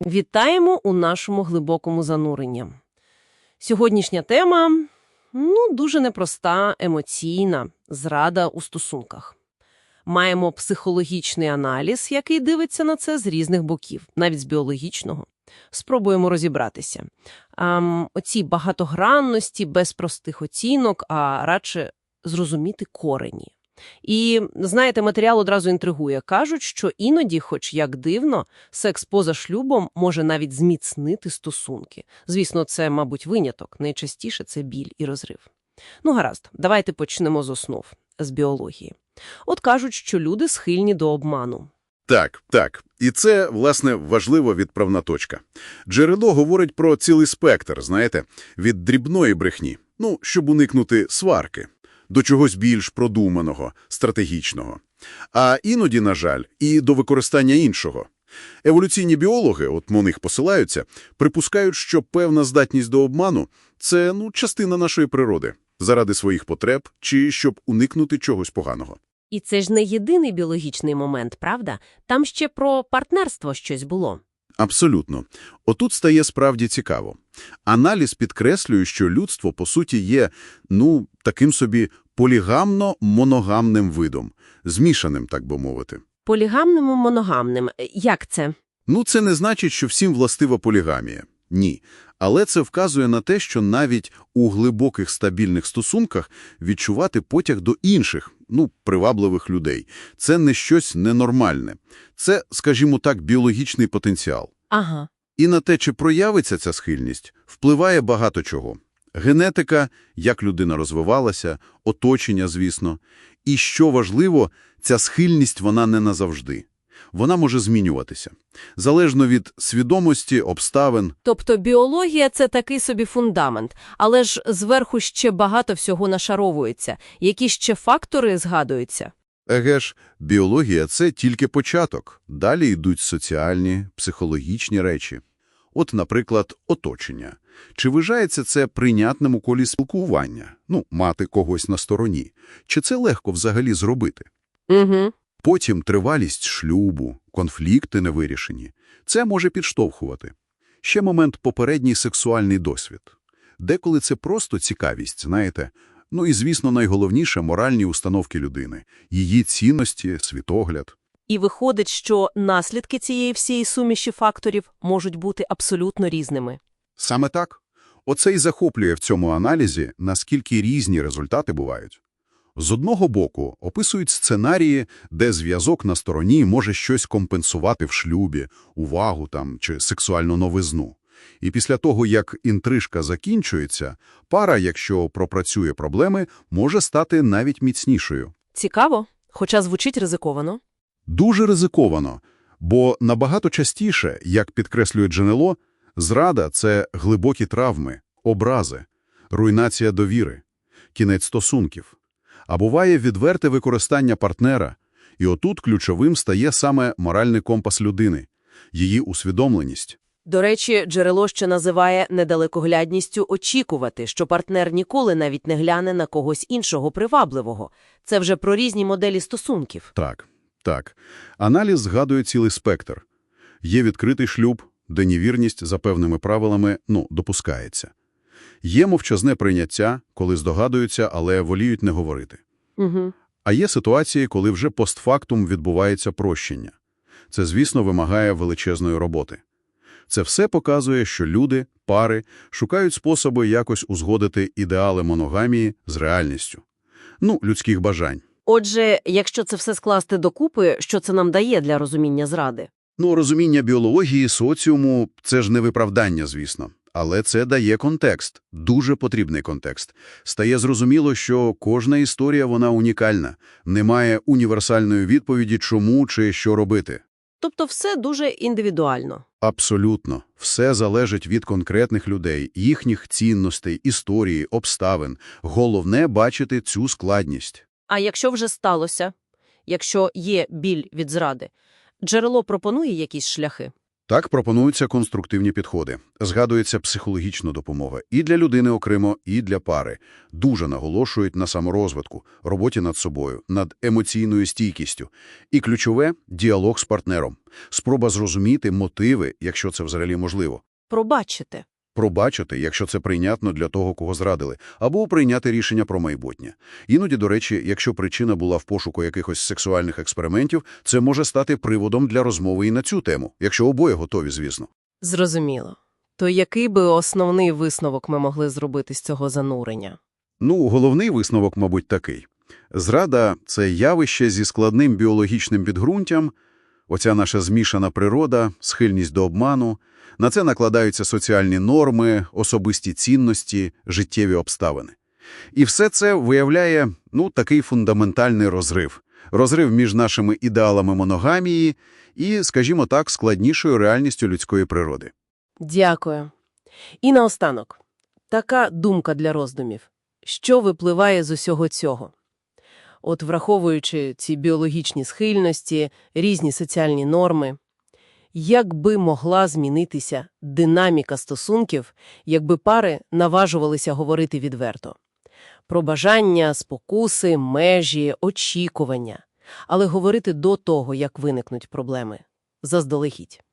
Вітаємо у нашому глибокому зануренні. Сьогоднішня тема ну, дуже непроста, емоційна зрада у стосунках. Маємо психологічний аналіз, який дивиться на це з різних боків, навіть з біологічного. Спробуємо розібратися. Ам, оці багатогранності без простих оцінок, а радше зрозуміти корені. І, знаєте, матеріал одразу інтригує. Кажуть, що іноді, хоч як дивно, секс поза шлюбом може навіть зміцнити стосунки. Звісно, це, мабуть, виняток. Найчастіше це біль і розрив. Ну, гаразд, давайте почнемо з основ, з біології. От кажуть, що люди схильні до обману. Так, так. І це, власне, важлива відправна точка. Джерело говорить про цілий спектр, знаєте, від дрібної брехні, ну, щоб уникнути сварки, до чогось більш продуманого, стратегічного. А іноді, на жаль, і до використання іншого. Еволюційні біологи, от на них посилаються, припускають, що певна здатність до обману – це, ну, частина нашої природи, заради своїх потреб чи щоб уникнути чогось поганого. І це ж не єдиний біологічний момент, правда? Там ще про партнерство щось було. Абсолютно. Отут стає справді цікаво. Аналіз підкреслює, що людство, по суті, є, ну, таким собі полігамно-моногамним видом, змішаним, так би мовити. Полігамним і моногамним. Як це? Ну, це не значить, що всім властива полігамія. Ні. Але це вказує на те, що навіть у глибоких стабільних стосунках відчувати потяг до інших, ну, привабливих людей – це не щось ненормальне. Це, скажімо так, біологічний потенціал. Ага. І на те, чи проявиться ця схильність, впливає багато чого. Генетика, як людина розвивалася, оточення, звісно. І, що важливо, ця схильність вона не назавжди. Вона може змінюватися. Залежно від свідомості, обставин. Тобто біологія – це такий собі фундамент, але ж зверху ще багато всього нашаровується. Які ще фактори згадуються? Еге ж, біологія – це тільки початок. Далі йдуть соціальні, психологічні речі. От, наприклад, оточення. Чи вважається це прийнятним у колі спілкування? Ну, мати когось на стороні. Чи це легко взагалі зробити? Угу. Потім тривалість шлюбу, конфлікти невирішені. Це може підштовхувати. Ще момент – попередній сексуальний досвід. Деколи це просто цікавість, знаєте. Ну і, звісно, найголовніше – моральні установки людини. Її цінності, світогляд. І виходить, що наслідки цієї всієї суміші факторів можуть бути абсолютно різними. Саме так. Оце і захоплює в цьому аналізі, наскільки різні результати бувають. З одного боку, описують сценарії, де зв'язок на стороні може щось компенсувати в шлюбі, увагу там чи сексуальну новизну. І після того, як інтрижка закінчується, пара, якщо пропрацює проблеми, може стати навіть міцнішою. Цікаво, хоча звучить ризиковано. Дуже ризиковано, бо набагато частіше, як підкреслює Дженело, зрада – це глибокі травми, образи, руйнація довіри, кінець стосунків. А буває відверте використання партнера, і отут ключовим стає саме моральний компас людини, її усвідомленість. До речі, джерело ще називає недалекоглядністю очікувати, що партнер ніколи навіть не гляне на когось іншого привабливого. Це вже про різні моделі стосунків. Так, так. Аналіз згадує цілий спектр. Є відкритий шлюб, де невірність за певними правилами, ну, допускається. Є мовчазне прийняття, коли здогадуються, але воліють не говорити. Угу. А є ситуації, коли вже постфактум відбувається прощення. Це, звісно, вимагає величезної роботи. Це все показує, що люди, пари, шукають способи якось узгодити ідеали моногамії з реальністю. Ну, людських бажань. Отже, якщо це все скласти докупи, що це нам дає для розуміння зради? Ну, розуміння біології, соціуму – це ж не виправдання, звісно. Але це дає контекст, дуже потрібний контекст. Стає зрозуміло, що кожна історія, вона унікальна. Немає універсальної відповіді, чому чи що робити. Тобто все дуже індивідуально. Абсолютно. Все залежить від конкретних людей, їхніх цінностей, історії, обставин. Головне – бачити цю складність. А якщо вже сталося, якщо є біль від зради, джерело пропонує якісь шляхи? Так пропонуються конструктивні підходи. Згадується психологічна допомога і для людини окремо, і для пари. Дуже наголошують на саморозвитку, роботі над собою, над емоційною стійкістю. І ключове – діалог з партнером. Спроба зрозуміти мотиви, якщо це взагалі можливо. Пробачити. Пробачити, якщо це прийнятно для того, кого зрадили, або прийняти рішення про майбутнє. Іноді, до речі, якщо причина була в пошуку якихось сексуальних експериментів, це може стати приводом для розмови і на цю тему, якщо обоє готові, звісно. Зрозуміло. То який би основний висновок ми могли зробити з цього занурення? Ну, головний висновок, мабуть, такий. Зрада – це явище зі складним біологічним підґрунтям, оця наша змішана природа, схильність до обману, на це накладаються соціальні норми, особисті цінності, життєві обставини. І все це виявляє, ну, такий фундаментальний розрив. Розрив між нашими ідеалами моногамії і, скажімо так, складнішою реальністю людської природи. Дякую. І наостанок. Така думка для роздумів. Що випливає з усього цього? От враховуючи ці біологічні схильності, різні соціальні норми, як би могла змінитися динаміка стосунків, якби пари наважувалися говорити відверто? Про бажання, спокуси, межі, очікування. Але говорити до того, як виникнуть проблеми. Заздалегідь.